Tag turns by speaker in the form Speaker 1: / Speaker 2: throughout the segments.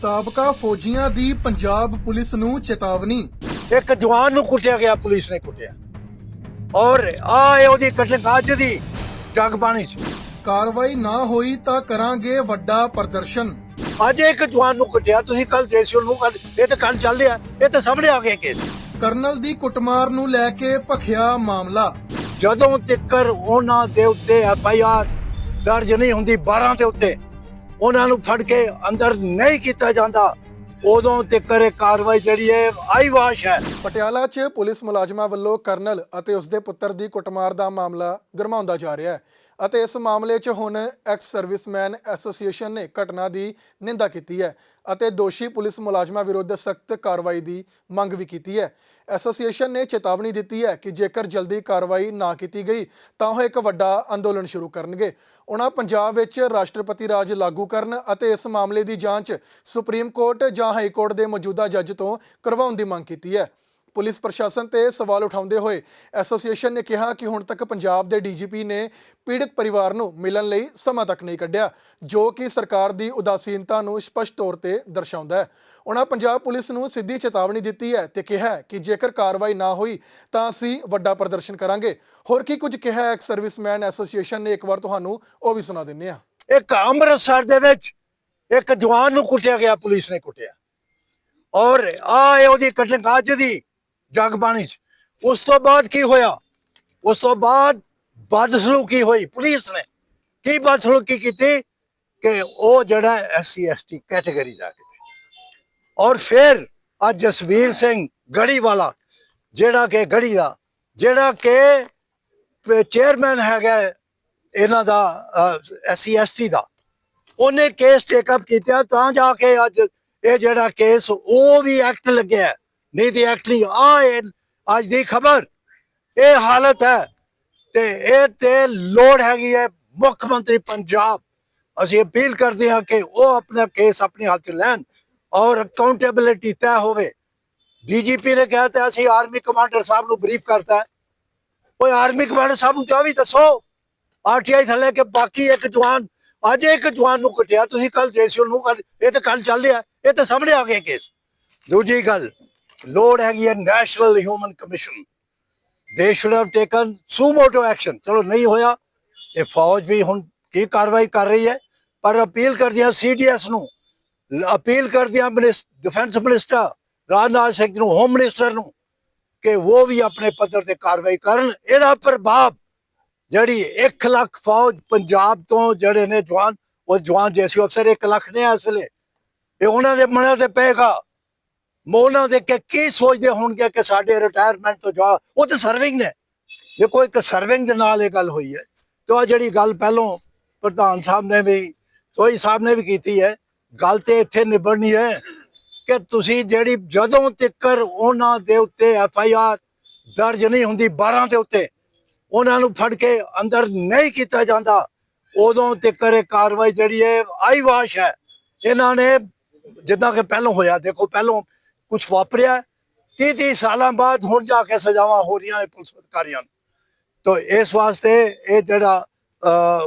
Speaker 1: ਸਾਬਕਾ ਫੌਜੀਆਂ ਦੀ ਪੰਜਾਬ ਪੁਲਿਸ ਨੂੰ ਚੇਤਾਵਨੀ।
Speaker 2: ਇੱਕ ਜਵਾਨ ਨੂੰ ਕੁੱਟਿਆ ਗਿਆ ਪੁਲਿਸ ਨੇ ਕੁੱਟਿਆ। ਔਰ ਆ ਇਹ ਉਹਦੀ ਕਟਲਿੰਗ ਅੱਜ ਦੀ ਜਗਬਾਣੀ ਚ।
Speaker 1: ਕਾਰਵਾਈ ਨਾ ਹੋਈ ਤਾਂ ਕਰਾਂਗੇ ਵੱਡਾ ਪ੍ਰਦਰਸ਼ਨ।
Speaker 2: ਅੱਜ ਇੱਕ ਜਵਾਨ ਨੂੰ ਕੁੱਟਿਆ ਤੁਸੀਂ ਕੱਲ ਜੇਸੀਓ ਨੂੰ ਕੱਲ ਇਹ ਤਾਂ ਕੱਲ ਚੱਲ ਰਿਹਾ ਇਹ ਤਾਂ ਸਾਹਮਣੇ ਆ ਗਿਆ ਕੇਸ।
Speaker 1: ਕਰਨਲ ਦੀ ਕੁੱਟਮਾਰ ਨੂੰ ਲੈ ਕੇ ਭਖਿਆ ਮਾਮਲਾ।
Speaker 2: ਜਦੋਂ ਤਿੱਕਰ ਉਹਨਾਂ ਦੇ ਉੱਤੇ ਐਫ ਆਈ ਆਰ ਦਰਜ ਨਹੀਂ ਹੁੰਦੀ 12 ਦੇ ਉੱਤੇ ਉਹਨਾਂ ਨੂੰ ਫੜ ਕੇ ਅੰਦਰ ਨਹੀਂ ਕੀਤਾ ਜਾਂਦਾ। ਉਦੋਂ ਤਿੱਕਰ ਇਹ ਕਾਰਵਾਈ ਜਿਹੜੀ ਹੈ, ਆਈਵਾਸ਼ ਹੈ।
Speaker 1: ਪਟਿਆਲਾ 'ਚ ਪੁਲਿਸ ਮੁਲਾਜ਼ਮਾਂ ਵੱਲੋਂ ਕਰਨਲ ਅਤੇ ਉਸਦੇ ਪੁੱਤਰ ਦੀ ਕੁੱਟਮਾਰ ਦਾ ਮਾਮਲਾ ਗਰਮਾਉਂਦਾ ਜਾ ਰਿਹਾ ਹੈ ਅਤੇ ਇਸ ਮਾਮਲੇ 'ਚ ਹੁਣ ਐਕਸ ਸਰਵਿਸਮੈਨ ਐਸੋਸੀਏਸ਼ਨ ਨੇ ਘਟਨਾ ਦੀ ਨਿੰਦਾ ਕੀਤੀ ਹੈ ਅਤੇ ਦੋਸ਼ੀ ਪੁਲਿਸ ਮੁਲਾਜ਼ਮਾਂ ਵਿਰੁੱਧ ਸਖਤ ਕਾਰਵਾਈ ਦੀ ਮੰਗ ਵੀ ਕੀਤੀ ਹੈ। ਐਸੋਸੀਏਸ਼ਨ ਨੇ ਚੇਤਾਵਨੀ ਦਿੱਤੀ ਹੈ ਕਿ ਜੇਕਰ ਜਲਦੀ ਕਾਰਵਾਈ ਨਾ ਕੀਤੀ ਗਈ, ਤਾਂ ਉਹ ਇੱਕ ਵੱਡਾ ਅੰਦੋਲਨ ਸ਼ੁਰੂ ਕਰਨਗੇ। ਉਹਨਾਂ ਪੰਜਾਬ ਵਿੱਚ ਰਾਸ਼ਟਰਪਤੀ ਰਾਜ ਲਾਗੂ ਕਰਨ ਅਤੇ ਇਸ ਮਾਮਲੇ ਦੀ ਜਾਂਚ ਸੁਪਰੀਮ ਕੋਰਟ ਜਾਂ ਹਾਈ ਕੋਰਟ ਦੇ ਮੌਜੂਦਾ ਜੱਜ ਤੋਂ ਕਰਵਾਉਣ ਦੀ ਮੰਗ ਕੀਤੀ ਹੈ। ਪੁਲਿਸ ਪ੍ਰਸ਼ਾਸਨ ਤੇ ਸਵਾਲ ਉਠਾਉਂਦੇ ਹੋਏ ਐਸੋਸੀਏਸ਼ਨ ਨੇ ਕਿਹਾ ਕਿ ਹੁਣ ਤੱਕ ਪੰਜਾਬ ਦੇ ਡੀਜੀਪੀ ਨੇ ਪੀੜਤ ਪਰਿਵਾਰ ਨੂੰ ਮਿਲਣ ਲਈ ਸਮਾਂ ਤੱਕ ਨਹੀਂ ਕੱਢਿਆ, ਜੋ ਕਿ ਸਰਕਾਰ ਦੀ ਉਦਾਸੀਨਤਾ ਨੂੰ ਸਪਸ਼ਟ ਤੌਰ ਤੇ ਦਰਸਾਉਂਦਾ ਹੈ। ਉਹਨਾਂ ਪੰਜਾਬ ਪੁਲਿਸ ਨੂੰ ਸਿੱਧੀ ਚੇਤਾਵਨੀ ਦਿੱਤੀ ਹੈ ਤੇ ਕਿਹਾ ਕਿ ਜੇਕਰ ਕਾਰਵਾਈ ਨਾ ਹੋਈ ਤਾਂ ਅਸੀਂ ਵੱਡਾ ਪ੍ਰਦਰਸ਼ਨ ਕਰਾਂਗੇ। ਹੋਰ ਕੀ ਕੁਝ ਕਿਹਾ ਹੈ ਸਰਵਿਸਮੈਨ ਐਸੋਸੀਏਸ਼ਨ ਨੇ? ਇੱਕ ਵਾਰ ਤੁਹਾਨੂੰ ਉਹ ਵੀ ਸੁਣਾ ਦਿੰਦੇ ਹਾਂ।
Speaker 2: ਇੱਕ ਅੰਮ੍ਰਿਤਸਰ ਦੇ ਵਿੱਚ ਇੱਕ ਜਵਾਨ ਨੂੰ ਕੁੱਟਿਆ ਗਿਆ, ਪੁਲਿਸ ਨੇ ਕੁੱਟਿਆ। ਔਰ ਆ ਇਹ ਉਹਦੀ ਕਟਲਿੰਗ ਅੱਜ ਦੀ ਜਗਬਾਣੀ ਚ। ਉਸ ਤੋਂ ਬਾਅਦ ਕੀ ਹੋਇਆ? ਉਸ ਤੋਂ ਬਾਅਦ ਬਦਸਲੂਕੀ ਹੋਈ? ਪੁਲਿਸ ਨੇ ਕੀ ਬਦਸਲੂਕੀ ਕੀਤੀ? ਕਿ ਉਹ ਜਿਹੜਾ ਐਸਸੀ, ਐਸਟੀ ਕੈਟਾਗਰੀ ਦਾ ਔਰ ਫਿਰ ਅੱਜ ਜਸਵੀਰ ਸਿੰਘ ਗੜੀ ਵਾਲਾ, ਜਿਹੜਾ ਕਿ ਗੜੀ ਦਾ, ਜਿਹੜਾ ਕਿ ਚੇਅਰਮੈਨ ਹੈਗਾ ਇਹਨਾਂ ਦਾ ਐਸਸੀ ਐਸਟੀ ਦਾ। ਉਹਨੇ ਕੇਸ ਟੇਕਅਪ ਕੀਤਾ ਤਾਂ ਜਾ ਕੇ ਅੱਜ ਇਹ ਜਿਹੜਾ ਕੇਸ ਉਹ ਵੀ ਐਕਟ ਲੱਗਿਆ ਨਹੀਂ ਤੇ ਐਕਟ ਨਹੀਂ, ਆ ਅੱਜ ਦੀ ਖਬਰ। ਇਹ ਹਾਲਤ ਹੈ ਤੇ ਇਹ ਤੇ ਲੋੜ ਹੈਗੀ ਹੈ ਮੁੱਖ ਮੰਤਰੀ ਪੰਜਾਬ। ਅਸੀਂ ਅਪੀਲ ਕਰਦੇ ਹਾਂ ਕਿ ਉਹ ਆਪਣਾ ਕੇਸ ਆਪਣੇ ਹੱਥ 'ਚ ਲੈਣ। ਔਰ ਅਕਾਊਂਟੇਬਿਲਿਟੀ ਤੈਅ ਹੋਵੇ। ਡੀਜੀਪੀ ਨੇ ਕਿਹਾ ਤੇ ਅਸੀਂ ਆਰਮੀ ਕਮਾਂਡਰ ਸਾਹਿਬ ਨੂੰ ਬਰੀਫ ਕਰਤਾ ਓਏ ਆਰਮੀ ਕਮਾਂਡਰ ਸਾਹਿਬ ਨੂੰ ਕਿਹਾ ਵੀ ਦੱਸੋ ਆਰਟੀਆਈ ਥੱਲੇ ਕਿ ਬਾਕੀ ਇੱਕ ਜਵਾਨ, ਅੱਜ ਇੱਕ ਜਵਾਨ ਨੂੰ ਕੁੱਟਿਆ, ਤੁਸੀਂ ਕੱਲ ਜੇਸੀਓ ਨੂੰ ਇਹ ਤਾਂ ਕੱਲ ਚੱਲ ਰਿਹਾ, ਇਹ ਤਾਂ ਸਾਹਮਣੇ ਆ ਗਿਆ ਕੇਸ ਦੂਜੀ ਗੱਲ, ਲੋੜ ਹੈਗੀ ਹੈ ਨੈਸ਼ਨਲ ਹਿਊਮਨ ਕਮਿਸ਼ਨ ਦੇ should have taken suo motu action ਚਲੋ ਨਹੀਂ ਹੋਇਆ, ਇਹ ਫੌਜ ਵੀ ਹੁਣ ਕੀ ਕਾਰਵਾਈ ਕਰ ਰਹੀ ਹੈ, ਪਰ ਅਪੀਲ ਕਰਦੀ ਕਰਦੀਆਂ ਸੀਡੀਐਸ ਨੂੰ ਅਪੀਲ ਕਰਦੇ ਕਰਦੀਆਂ ਡਿਫੈਂਸ ਮਿਨਿਸਟਰ ਰਾਜਨਾਥ ਸਿੰਘ ਨੂੰ ਹੋਮ ਮਿਨਿਸਟਰ ਨੂੰ ਕਿ ਉਹ ਵੀ ਆਪਣੇ ਪੱਧਰ ਤੇ ਕਾਰਵਾਈ ਕਰਨ। ਇਹਦਾ ਪ੍ਰਭਾਵ ਜਿਹੜੀ 1 ਲੱਖ ਫੌਜ ਪੰਜਾਬ ਤੋਂ ਜਿਹੜੇ ਨੇ ਜਵਾਨ, ਉਹ ਜਵਾਨ ਜੈਸੀ ਅਫਸਰ 1 ਲੱਖ ਨੇ ਇਸ ਵੇਲੇ। ਇਹ ਉਹਨਾਂ ਦੇ ਮਨਾਂ ਤੇ ਪਏਗਾ। ਮੋਨਾ ਦੇ ਕੇ, ਕੀ ਸੋਚਦੇ ਹੋਣਗੇ ਕਿ ਸਾਡੇ ਰਿਟਾਇਰਮੈਂਟ ਤੋਂ ਜਾ ਉਹ ਤਾਂ ਸਰਵਿੰਗ ਨੇ। ਇਹ ਕੋਈ ਇੱਕ ਸਰਵਿੰਗ ਦੇ ਨਾਲ ਇਹ ਗੱਲ ਹੋਈ ਹੈ, ਤੇ ਉਹ ਜਿਹੜੀ ਗੱਲ ਪਹਿਲੋਂ ਪ੍ਰਧਾਨ ਸਾਹਿਬ ਨੇ ਵੀ ਸੋਈ ਸਾਹਿਬ ਨੇ ਵੀ ਕੀਤੀ ਹੈ ਗੱਲ ਤੇ ਇੱਥੇ ਨਿਬੜਨੀ ਹੈ ਕਿ ਤੁਸੀਂ ਜਿਹੜੀ ਜਦੋਂ ਤਿੱਕਰ ਉਹਨਾਂ ਦੇ ਉੱਤੇ ਐਫ ਆਈ ਆਰ ਦਰਜ ਨਹੀਂ ਹੁੰਦੀ 12 ਦੇ ਉੱਤੇ ਉਹਨਾਂ ਨੂੰ ਫੜ ਕੇ ਅੰਦਰ ਨਹੀਂ ਕੀਤਾ ਜਾਂਦਾ ਉਦੋਂ ਤਿੱਕਰ ਇਹ ਕਾਰਵਾਈ ਜਿਹੜੀ ਹੈ ਆਈਵਾਸ਼ ਹੈ। ਇਹਨਾਂ ਨੇ ਜਿੱਦਾਂ ਕਿ ਪਹਿਲਾਂ ਹੋਇਆ ਦੇਖੋ ਪਹਿਲਾਂ ਕੁਝ ਵਾਪਰਿਆ 30 30 ਸਾਲਾਂ ਬਾਅਦ ਹੁਣ ਜਾ ਕੇ ਸਜ਼ਾਵਾਂ ਹੋ ਰਹੀਆਂ ਨੇ ਪੁਲਿਸ ਅਧਿਕਾਰੀਆਂ ਨੂੰ। ਤੋ ਇਸ ਵਾਸਤੇ ਇਹ ਜਿਹੜਾ ਅਹ,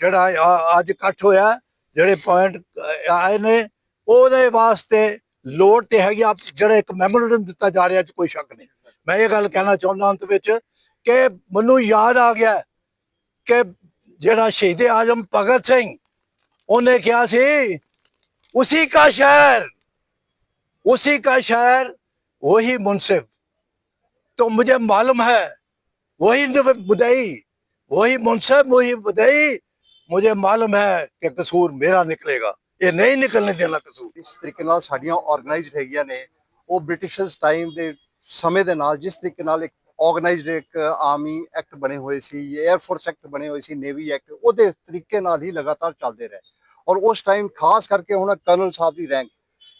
Speaker 2: ਜਿਹੜਾ ਅੱਜ ਇਕੱਠ ਹੋਇਆ ਜਿਹੜੇ ਪੁਆਇੰਟ ਆਏ ਨੇ, ਉਹਦੇ ਵਾਸਤੇ ਲੋੜ ਤੇ ਹੈਗੀ ਆ, ਜਿਹੜਾ ਇੱਕ ਮੈਮੋਰੰਡਮ ਦਿੱਤਾ ਜਾ ਰਿਹਾ ਚ ਕੋਈ ਸ਼ੱਕ ਨਹੀਂ। ਮੈਂ ਇਹ ਗੱਲ ਕਹਿਣਾ ਚਾਹੁੰਦਾ ਅੰਤ ਵਿੱਚ ਕਿ ਮੈਨੂੰ ਯਾਦ ਆ ਗਿਆ ਕਿ ਜਿਹੜਾ ਸ਼ਹੀਦ ਆਜਮ ਭਗਤ ਸਿੰਘ, ਉਹਨੇ ਕਿਹਾ ਸੀ, ਉਸੇ ਕਾ ਸ਼ਹਿਰ उसी ਕਾ ਸ਼ਹਿਰ, ਉਹੀ ਮੁਨਸਿਬ तो मुझे ਮਾਲੂਮ ਹੈ, ਉਹੀ मुदई ਉਹੀ ਮੁਨਸਿਬ ਉਹੀ मुदई मुझे मालूम है कि ਕਸੂਰ ਮੇਰਾ ਨਿਕਲੇਗਾ ਇਹ ਨਹੀਂ ਨਿਕਲਣੇ ਦੇਣਾ ਕਸੂਰ
Speaker 3: ਇਸ ਤਰੀਕੇ ਨਾਲ ਸਾਡੀਆਂ ਆਰਗੇਨਾਈਜ਼ਡ ਹੈਗੀਆਂ ਨੇ ਉਹ ਬ੍ਰਿਟਿਸ਼ਰਸ ਟਾਈਮ ਦੇ ਸਮੇਂ ਦੇ ਨਾਲ ਜਿਸ ਤਰੀਕੇ ਨਾਲ ਇੱਕ ਆਰਗੇਨਾਈਜ਼ਡ ਇੱਕ ਆਰਮੀ ਐਕਟ ਬਣੇ ਹੋਏ ਸੀ 에ਅਰ ਫੋਰਸ ਐਕਟ ਬਣੇ ਹੋਏ ਸੀ ਨੇਵੀ ਐਕਟ ਉਹਦੇ ਤਰੀਕੇ ਨਾਲ ਹੀ ਲਗਾਤਾਰ ਚੱਲਦੇ ਰਹੇ ਔਰ ਉਸ ਟਾਈਮ ਖਾਸ ਕਰਕੇ ਹੁਣ ਕਰਨਲ ਸਾਹਿਬ ਦੀ ਰੈਂਕ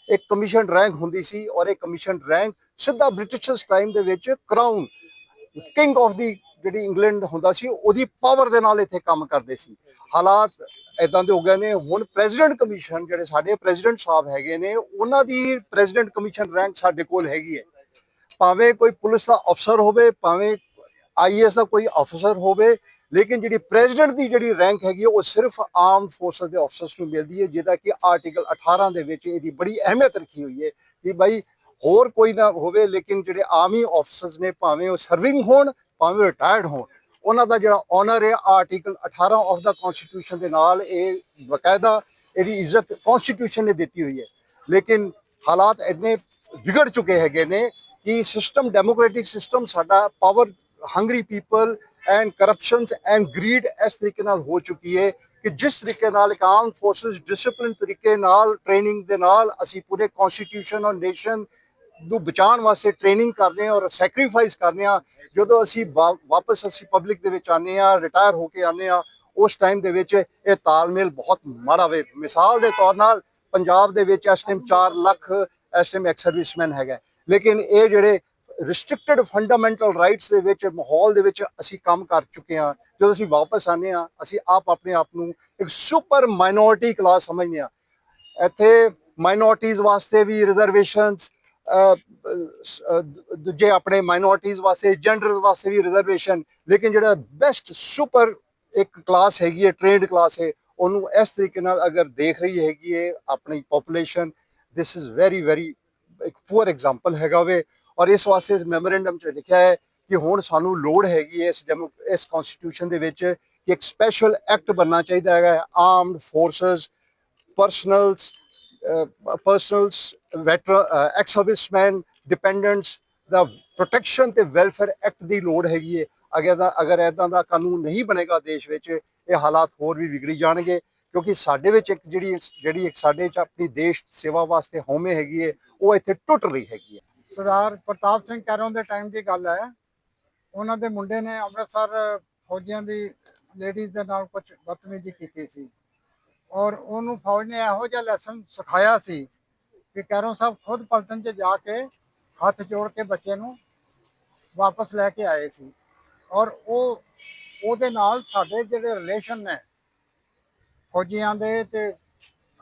Speaker 3: ਇੱਕ ਕਮਿਸ਼ਨ ਰੈਂਕ ਹੁੰਦੀ ਸੀ ਔਰ ਇਹ ਕਮਿਸ਼ਨ ਰੈਂਕ ਸਿੱਧਾ ਬ੍ਰਿਟਿਸ਼ਰਸ ਟਾਈਮ ਦੇ ਵਿੱਚ ਕਰਾਊਨ ਕਿੰਗ ਆਫ ਦੀ ਜਿਹੜੀ ਇੰਗਲੈਂਡ ਹੁੰਦਾ ਸੀ ਉਹਦੀ ਪਾਵਰ ਦੇ ਨਾਲ ਇੱਥੇ ਕੰਮ ਕਰਦੇ ਸੀ। ਹਾਲਾਤ ਇਦਾਂ ਦੇ ਹੋ ਗਏ ਨੇ। ਹੁਣ ਪ੍ਰੈਜ਼ੀਡੈਂਟ ਕਮਿਸ਼ਨ ਜਿਹੜੇ ਸਾਡੇ ਪ੍ਰੈਜ਼ੀਡੈਂਟ ਸਾਹਿਬ ਹੈਗੇ ਨੇ ਉਹਨਾਂ ਦੀ ਪ੍ਰੈਜ਼ੀਡੈਂਟ ਕਮਿਸ਼ਨ ਰੈਂਕ ਸਾਡੇ ਕੋਲ ਹੈਗੀ ਹੈ। ਭਾਵੇਂ ਕੋਈ ਪੁਲਿਸ ਦਾ ਅਫਸਰ ਹੋਵੇ ਭਾਵੇਂ ਆਈਐਸ ਦਾ ਕੋਈ ਅਫਸਰ ਹੋਵੇ ਲੇਕਿਨ ਜਿਹੜੀ ਪ੍ਰੈਜ਼ੀਡੈਂਟ ਦੀ ਜਿਹੜੀ ਰੈਂਕ ਹੈਗੀ ਹੈ, ਉਹ ਸਿਰਫ ਆਰਮ ਫੋਰਸਸ ਦੇ ਅਫਸਰਸ ਨੂੰ ਮਿਲਦੀ ਹੈ ਜਿਹਦਾ ਕਿ ਆਰਟੀਕਲ 18 ਦੇ ਵਿੱਚ ਇਹਦੀ ਬੜੀ ਅਹਿਮੀਅਤ ਰੱਖੀ ਹੋਈ ਹੈ ਕਿ ਭਾਈ ਹੋਰ ਕੋਈ ਨਾ ਹੋਵੇ ਲੇਕਿਨ ਜਿਹੜੇ ਆਰਮੀ ਅਫਸਰਸ ਨੇ ਭਾਵੇਂ ਉਹ ਸਰਵਿੰਗ ਹੋਣ ਭਾਵੇਂ ਰਿਟਾਇਰਡ ਹੋਣ, ਉਹਨਾਂ ਦਾ ਜਿਹੜਾ ਆਨਰ ਹੈ ਆਰਟੀਕਲ 18 ਆਫ ਦਾ ਕਨਸਟੀਟਿਊਸ਼ਨ ਦੇ ਨਾਲ ਇਹ ਬਕਾਇਦਾ ਇਹਦੀ ਇੱਜ਼ਤ ਕਨਸਟੀਟਿਊਸ਼ਨ ਨੇ ਦਿੱਤੀ ਹੋਈ ਹੈ। ਲੇਕਿਨ ਹਾਲਾਤ ਇੰਨੇ ਵਿਗੜ ਚੁੱਕੇ ਹੈਗੇ ਨੇ ਕਿ ਸਿਸਟਮ ਡੈਮੋਕ੍ਰੈਟਿਕ ਸਿਸਟਮ ਸਾਡਾ power hungry people and corruptions and greed ਇਸ ਤਰੀਕੇ ਨਾਲ ਹੋ ਚੁੱਕੀ ਹੈ ਕਿ ਜਿਸ ਤਰੀਕੇ ਨਾਲ ਆਮ ਆਰਮ ਫੋਰਸਸ ਡਿਸਪਲਿਨ ਤਰੀਕੇ ਨਾਲ ਟ੍ਰੇਨਿੰਗ ਦੇ ਨਾਲ ਅਸੀਂ ਪੂਰੇ ਕਨਸਟੀਟਿਊਸ਼ਨ ਔਰ ਨੇਸ਼ਨ ਨੂੰ ਬਚਾਉਣ ਵਾਸਤੇ ਟ੍ਰੇਨਿੰਗ ਕਰਦੇ ਹਾਂ ਔਰ ਸੈਕਰੀਫਾਈਸ ਕਰਦੇ ਹਾਂ ਜਦੋਂ ਅਸੀਂ ਵਾ- ਵਾਪਸ ਅਸੀਂ ਪਬਲਿਕ ਦੇ ਵਿੱਚ ਆਨੇ ਆ ਰਿਟਾਇਰ ਹੋ ਕੇ ਆਨੇ ਆ ਉਸ ਟਾਈਮ ਦੇ ਵਿੱਚ ਇਹ ਤਾਲਮੇਲ ਬਹੁਤ ਮਾੜਾ ਵੇ। ਮਿਸਾਲ ਦੇ ਤੌਰ ਨਾਲ ਪੰਜਾਬ ਦੇ ਵਿੱਚ ਇਸ ਟਾਈਮ 4 ਲੱਖ, ਇਸ ਟਾਈਮ ਐਕਸ ਸਰਵਿਸਮੈਨ ਹੈਗਾ। ਲੇਕਿਨ ਇਹ ਜਿਹੜੇ ਰਿਸਟ੍ਰਿਕਟਡ ਫੰਡਾਮੈਂਟਲ ਰਾਈਟਸ ਦੇ ਵਿੱਚ, ਮਾਹੌਲ ਦੇ ਵਿੱਚ ਅਸੀਂ ਕੰਮ ਕਰ ਚੁੱਕੇ ਹਾਂ। ਜਦੋਂ ਅਸੀਂ ਵਾਪਸ ਆਨੇ ਆ ਅਸੀਂ ਆਪ ਆਪਣੇ ਆਪ ਨੂੰ ਇੱਕ ਸੁਪਰ ਮਾਈਨੋਰਟੀ ਕਲਾਸ ਸਮਝਦੇ ਆ ਇੱਥੇ ਮਾਈਨੋਰਟੀਜ਼ ਵਾਸਤੇ ਵੀ ਰਿਜ਼ਰਵੇਸ਼ਨਸ ਦੂਜੇ ਆਪਣੇ ਮਾਈਨੋਰਟੀਜ਼ ਵਾਸਤੇ ਜੈਂਡਰ ਵਾਸਤੇ ਵੀ ਰਿਜ਼ਰਵੇਸ਼ਨ ਲੇਕਿਨ ਜਿਹੜਾ ਬੈਸਟ ਸੁਪਰ ਇੱਕ ਕਲਾਸ ਹੈਗੀ ਹੈ ਟ੍ਰੇਨਡ ਕਲਾਸ ਹੈ, ਉਹਨੂੰ ਇਸ ਤਰੀਕੇ ਨਾਲ ਅਗਰ ਦੇਖ ਰਹੀ ਹੈਗੀ ਹੈ ਆਪਣੀ population this is very very ਇੱਕ ਪੂਅਰ ਐਗਜ਼ਾਮਪਲ ਹੈਗਾ ਵੇ। ਔਰ ਇਸ ਵਾਸਤੇ ਇਸ ਮੈਮੋਰੈਂਡਮ 'ਚ ਲਿਖਿਆ ਹੈ ਕਿ ਹੁਣ ਸਾਨੂੰ ਲੋੜ ਹੈਗੀ ਹੈ ਇਸ ਡੈਮੋ ਇਸ ਕਨਸਟੀਟਿਊਸ਼ਨ ਦੇ ਵਿੱਚ ਕਿ ਇੱਕ ਸਪੈਸ਼ਲ ਐਕਟ ਬਣਨਾ ਚਾਹੀਦਾ ਹੈਗਾ armed forces personnels personnels veteran ex serviceman dependents ਦਾ ਪ੍ਰੋਟੈਕਸ਼ਨ ਤੇ ਵੈਲਫੇਅਰ ਐਕਟ ਦੀ ਲੋੜ ਹੈਗੀ ਹੈ ਅਗਰ ਦਾ ਅਗਰ ਇਦਾਂ ਦਾ ਕਾਨੂੰਨ ਨਹੀਂ ਬਣੇਗਾ ਦੇਸ਼ ਵਿੱਚ, ਇਹ ਹਾਲਾਤ ਹੋਰ ਵੀ ਵਿਗੜੀ ਜਾਣਗੇ। ਕਿਉਂਕਿ ਸਾਡੇ ਵਿੱਚ ਇੱਕ ਜਿਹੜੀ ਜਿਹੜੀ ਇੱਕ ਸਾਡੇ ਚ ਆਪਣੀ ਦੇਸ਼ ਸੇਵਾ ਵਾਸਤੇ ਹਉਮੈ ਹੈਗੀ ਹੈ ਉਹ ਇੱਥੇ ਟੁੱਟ ਰਹੀ ਹੈਗੀ ਹੈ
Speaker 4: ਸਰਦਾਰ ਪ੍ਰਤਾਪ ਸਿੰਘ ਕੈਰੋਂ ਦੇ ਟਾਈਮ ਦੀ ਗੱਲ ਹੈ। ਉਹਨਾਂ ਦੇ ਮੁੰਡੇ ਨੇ ਅੰਮ੍ਰਿਤਸਰ ਫੌਜੀਆਂ ਦੀ ਲੇਡੀਜ਼ ਦੇ ਨਾਲ ਕੁਝ ਬਦਤਮੀਜ਼ੀ ਕੀਤੀ ਸੀ। ਔਰ ਉਹਨੂੰ ਫੌਜ ਨੇ ਇਹੋ ਜਿਹਾ ਲੈਸਨ ਸਿਖਾਇਆ ਸੀ ਕਿ ਕੈਰੋਂ ਸਾਹਿਬ ਖੁਦ ਪਲਟਨ 'ਚ ਜਾ ਕੇ ਹੱਥ ਜੋੜ ਕੇ ਬੱਚੇ ਨੂੰ ਵਾਪਸ ਲੈ ਕੇ ਆਏ ਸੀ। ਔਰ ਉਹ, ਉਹਦੇ ਨਾਲ ਸਾਡੇ ਜਿਹੜੇ ਰਿਲੇਸ਼ਨ ਨੇ, ਫੌਜੀਆਂ ਦੇ ਤੇ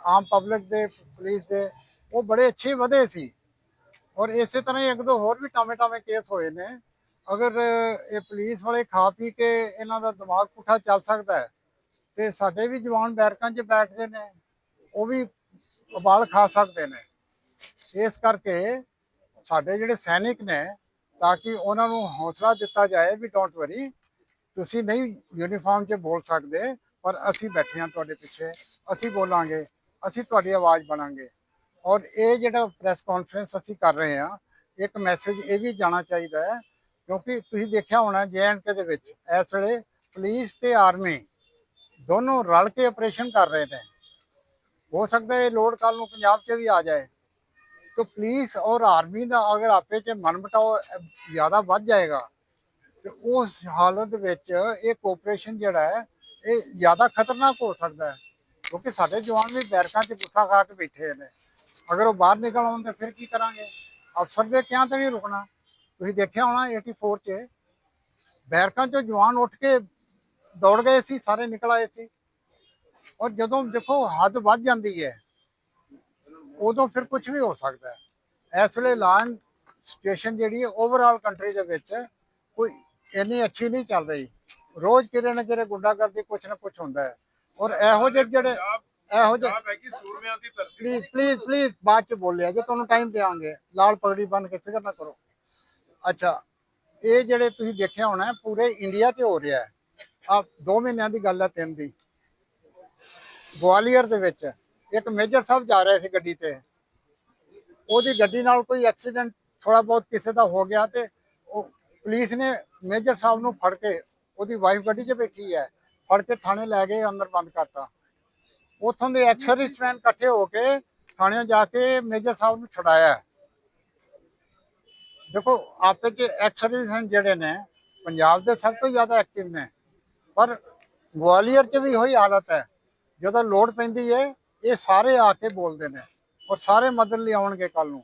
Speaker 4: ਆਮ ਪਬਲਿਕ ਦੇ ਪੁਲਿਸ ਦੇ, ਉਹ ਬੜੇ ਅੱਛੇ ਵਧੇ ਸੀ। ਔਰ ਇਸੇ ਤਰ੍ਹਾਂ ਹੀ ਇੱਕ ਦੋ ਹੋਰ ਵੀ ਟਾਵੇਂ ਟਾਵੇਂ ਕੇਸ ਹੋਏ ਨੇ। ਅਗਰ ਇਹ ਪੁਲਿਸ ਵਾਲੇ ਖਾ ਪੀ ਕੇ ਇਹਨਾਂ ਦਾ ਦਿਮਾਗ ਪੁੱਠਾ ਚੱਲ ਸਕਦਾ ਹੈ ਤੇ ਸਾਡੇ ਵੀ ਜਵਾਨ ਬੈਰਕਾਂ 'ਚ ਬੈਠਦੇ ਨੇ, ਉਹ ਵੀ ਉਬਾਲ ਖਾ ਸਕਦੇ ਨੇ। ਇਸ ਕਰਕੇ ਸਾਡੇ ਜਿਹੜੇ ਸੈਨਿਕ ਨੇ, ਤਾਂ ਕਿ ਉਹਨਾਂ ਨੂੰ ਹੌਸਲਾ ਦਿੱਤਾ ਜਾਏ ਵੀ ਡੋਂਟ ਵਰੀ ਤੁਸੀਂ ਨਹੀਂ ਯੂਨੀਫਾਰਮ 'ਚ ਬੋਲ ਸਕਦੇ, ਪਰ ਅਸੀਂ ਬੈਠੇ ਹਾਂ ਤੁਹਾਡੇ ਪਿੱਛੇ, ਅਸੀਂ ਬੋਲਾਂਗੇ, ਅਸੀਂ ਤੁਹਾਡੀ ਆਵਾਜ਼ ਬਣਾਂਗੇ। ਔਰ ਇਹ ਜਿਹੜਾ ਪ੍ਰੈਸ ਕਾਨਫਰੰਸ ਅਸੀਂ ਕਰ ਰਹੇ ਹਾਂ, ਇੱਕ ਮੈਸੇਜ ਇਹ ਵੀ ਜਾਣਾ ਚਾਹੀਦਾ ਹੈ, ਕਿਉਂਕਿ ਤੁਸੀਂ ਦੇਖਿਆ ਹੋਣਾ ਜੇਐਨਕੇ ਦੇ ਵਿੱਚ, ਇਸ ਵੇਲੇ ਪੁਲਿਸ ਤੇ ਆਰਮੀ ਦੋਨੋਂ ਰਲ ਕੇ ਆਪਰੇਸ਼ਨ ਕਰ ਰਹੇ ਨੇ। ਹੋ ਸਕਦਾ ਇਹ ਲੋਡ ਕੱਲ ਨੂੰ ਪੰਜਾਬ 'ਚ ਵੀ ਆ ਜਾਏ। ਤਾਂ ਪੁਲਿਸ ਔਰ ਆਰਮੀ ਦਾ ਅਗਰ ਆਪੇ 'ਚ ਮਨਮਟਾਓ ਜ਼ਿਆਦਾ ਵੱਧ ਜਾਏਗਾ। ਤੇ ਉਸ ਹਾਲਤ ਵਿੱਚ ਇਹ ਕੋਆਪਰੇਸ਼ਨ ਜਿਹੜਾ ਹੈ, ਇਹ ਜ਼ਿਆਦਾ ਖਤਰਨਾਕ ਹੋ ਸਕਦਾ ਹੈ। ਕਿਉਂਕਿ ਸਾਡੇ ਜਵਾਨ ਵੀ ਬੈਰਕਾਂ 'ਚ ਗੁੱਸਾ ਖਾ ਕੇ ਬੈਠੇ ਨੇ। ਅਗਰ ਉਹ ਬਾਹਰ ਨਿਕਲ ਆਉਣ ਤਾਂ ਫਿਰ ਕੀ ਕਰਾਂਗੇ? ਅਫਸਰ ਦੇ ਕਿਹਾਂ ਤੇ ਨਹੀਂ ਰੁਕਣਾ? ਤੁਸੀਂ ਦੇਖਿਆ ਹੋਣਾ 84 'ਚ, ਬੈਰਕਾਂ 'ਚੋਂ ਜਵਾਨ ਉੱਠ ਕੇ ਦੌੜ ਗਏ ਸੀ ਸਾਰੇ ਨਿਕਲ ਆਏ ਸੀ। ਔਰ ਜਦੋਂ ਦੇਖੋ ਹੱਦ ਵੱਧ ਜਾਂਦੀ ਹੈ ਉਦੋਂ ਫਿਰ ਕੁਝ ਵੀ ਹੋ ਸਕਦਾ ਹੈ। ਇਸ ਵੇਲੇ ਲਾਨ ਸਿਚੁਏਸ਼ਨ ਜਿਹੜੀ ਹੈ ਓਵਰਆਲ ਕੰਟਰੀ ਦੇ ਵਿੱਚ ਕੋਈ ਇੰਨੀ ਅੱਛੀ ਨਹੀਂ ਚੱਲ ਰਹੀ। ਰੋਜ਼ ਕਿਰੇ ਨਾ ਕਿਰੇ ਗੁੰਡਾਗਰਦੀ ਕੁਛ ਨਾ ਕੁਛ ਹੁੰਦਾ ਹੈ। ਔਰ ਇਹੋ ਜਿਹੇ ਜਿਹੜੇ ਇਹੋ ਜਿਹੇ ਪਲੀਜ਼ ਪਲੀਜ਼ ਪਲੀਜ਼ ਬਾਅਦ ਚ ਬੋਲਿਆ ਜੇ ਤੁਹਾਨੂੰ ਟਾਈਮ ਦੇਵਾਂਗੇ। ਲਾਲ ਪਗੜੀ ਬੰਨ ਕੇ ਫਿਕਰ ਨਾ ਕਰੋ। ਅੱਛਾ ਇਹ ਜਿਹੜੇ ਤੁਸੀਂ ਦੇਖਿਆ ਹੋਣਾ ਪੂਰੇ ਇੰਡੀਆ 'ਚ ਹੋ ਰਿਹਾ ਹੈ। ਆ 2 ਮਹੀਨਿਆਂ ਦੀ ਗੱਲ ਹੈ ਤਿੰਨ ਦੀ। ਗਵਾਲੀਅਰ ਦੇ ਵਿੱਚ ਇੱਕ ਮੇਜਰ ਸਾਹਿਬ ਜਾ ਰਹੇ ਸੀ ਗੱਡੀ ਤੇ। ਉਹਦੀ ਗੱਡੀ ਨਾਲ ਕੋਈ ਐਕਸੀਡੈਂਟ ਥੋੜਾ ਬਹੁਤ ਕਿਸੇ ਦਾ ਹੋ ਗਿਆ ਤੇ ਉਹ ਪੁਲਿਸ ਨੇ ਮੇਜਰ ਸਾਹਿਬ ਨੂੰ ਫੜ ਕੇ ਉਹਦੀ ਵਾਈਫ ਗੱਡੀ 'ਚ ਬੈਠੀ ਹੈ, ਫੜ ਕੇ ਥਾਣੇ ਲੈ ਗਏ, ਅੰਦਰ ਬੰਦ ਕਰਤਾ। ਉਥੋਂ ਦੇ ਐਕਸਰਵਿਸਮੈਨ ਇਕੱਠੇ ਹੋ ਕੇ ਥਾਣੇ ਜਾ ਕੇ ਮੇਜਰ ਸਾਹਿਬ ਨੂੰ ਛਡਾਇਆ। ਦੇਖੋ ਆਪੇ ਚ ਐਕਸਰਵਿਸਮੈਨ ਜਿਹੜੇ ਨੇ, ਪੰਜਾਬ ਦੇ ਸਭ ਤੋਂ ਜ਼ਿਆਦਾ ਐਕਟਿਵ ਨੇ। ਪਰ ਗਵਾਲੀਅਰ ਚ ਵੀ ਉਹੀ ਹਾਲਤ ਹੈ। ਜਦੋਂ ਲੋੜ ਪੈਂਦੀ ਹੈ, ਇਹ ਸਾਰੇ ਆ ਕੇ ਬੋਲਦੇ ਨੇ ਔਰ ਸਾਰੇ ਮਦਦ ਲਈ ਆਉਣਗੇ ਕੱਲ ਨੂੰ।